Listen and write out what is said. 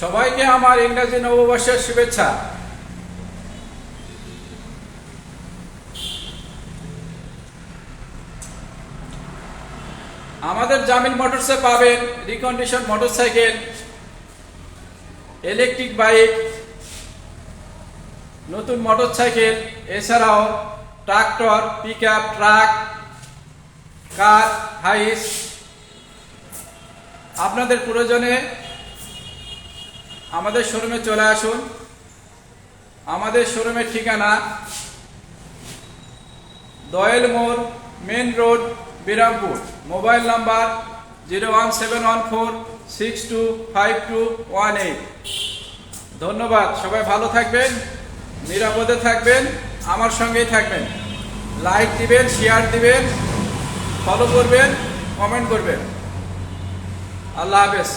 সবাইকে আমার ইংরাজি নববর্ষের শুভেচ্ছা। আমাদের জামিল মোটরসে পাবেন রিকন্ডিশন মোটরসাইকেল ইলেকট্রিক বাইক নতুন মোটরসাইকেল, এছাড়াও tractor pick truck car Hiace আপনাদের প্রয়োজনে আমাদের শোরুমে চলে আসুন। আমাদের শোরুমের ঠিকানা দয়েল মোড়, main road, Birampur. Mobile number zero one seven one four six two five two one eight. ধন্যবাদ। সবাই ভালো থাকবেন, নিরাপদে থাকবেন, আমার সঙ্গেই থাকবেন। লাইক দিবেন, শেয়ার দিবেন ফলো করবেন কমেন্ট করবেন। আল্লাহ হাফেজ।